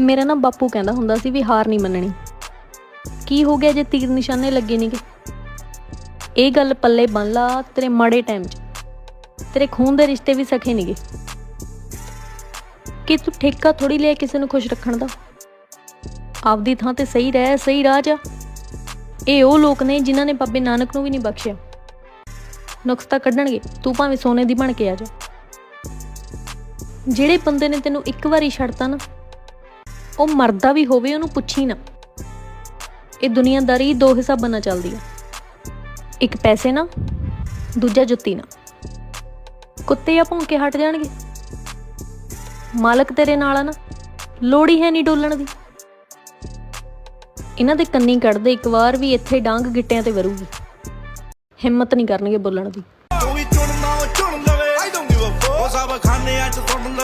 ਮੇਰਾ ਨਾ ਬਾਪੂ ਕਹਿੰਦਾ ਹੁੰਦਾ ਸੀ ਵੀ ਹਾਰ ਨਹੀਂ ਮੰਨਣੀ। ਕੀ ਹੋ ਗਿਆ ਜੇ ਤੀਰ ਨਿਸ਼ਾਨੇ ਲੱਗੇ ਨਹੀਂਗੇ ਇਹ ਗੱਲ ਪੱਲੇ ਬੰਨ ਲਾ ਤੇਰੇ ਮਾੜੇ ਟਾਈਮ 'ਚ। ਤੇਰੇ ਖੂਨ ਦੇ ਰਿਸ਼ਤੇ ਵੀ ਸਖੇ ਨਹੀਂਗੇ ਕਿ ਤੂੰ ਠੇਕਾ ਥੋੜੀ ਲਿਆ ਕਿਸੇ ਨੂੰ ਖੁਸ਼ ਰੱਖਣ ਦਾ? ਆਪਦੀ ਥਾਂ ਤੇ ਸਹੀ ਰਹਿ, ਸਹੀ ਰਾਹ ਜਾ। ਇਹ ਉਹ ਲੋਕ ਨੇ ਜਿਨ੍ਹਾਂ ਨੇ ਬਾਬੇ ਨਾਨਕ ਨੂੰ ਵੀ ਨਹੀਂ ਬਖਸ਼ਿਆ। ਨੁਕਸਤਾ ਕੱਢਣਗੇ, ਤੂੰ ਭਾਵੇਂ ਸੋਨੇ ਦੀ ਬਣ ਕੇ ਆ ਜਾ। ਜਿਹੜੇ ਬੰਦੇ ਨੇ ਤੈਨੂੰ ਇੱਕ ਵਾਰੀ ਛੱਡਤਾ ਨਾ ਉਹ ਮਰਦਾ ਵੀ ਹੋਵੇ ਉਹਨੂੰ ਪੁੱਛੀ ਨਾ। ਇਹ ਦੁਨੀਆਦਾਰੀ ਦੋ ਹਿਸਾਬਾਂ ਨਾਲ ਚੱਲਦੀ ਆ। ਇੱਕ ਪੈਸੇ ਨਾ ਦੂਜਾ ਜੁੱਤੀ ਨਾ ਕੁੱਤੇ ਆ ਭੌਂਕੇ ਹਟ ਜਾਣਗੇ। ਮਾਲਕ ਤੇਰੇ ਨਾਲ ਆ ਨਾ ਲੋੜ ਹੀ ਹੈ ਨਹੀਂ ਡੋਲਣ ਦੀ। ਇਹਨਾਂ ਦੇ ਕੰਨੀ ਕੱਢਦੇ ਇੱਕ ਵਾਰ ਵੀ ਇੱਥੇ ਡਾਂਗ ਗਿੱਟਿਆਂ ਤੇ ਵਰੂਗੀ। ਹਿੰਮਤ ਨਹੀਂ ਕਰਨਗੇ ਬੋਲਣ ਦੀ। ਤੂੰ ਵੀ ਚੁਣਨਾ ਉਹ ਚੁਣ ਲਵੇ। ਆਈ ਡੋਨਟ ਗਿਵ ਅ ਫੱਕ ਉਹ ਸਭ ਖਾਨੇ ਅੱਜ ਸੁਣ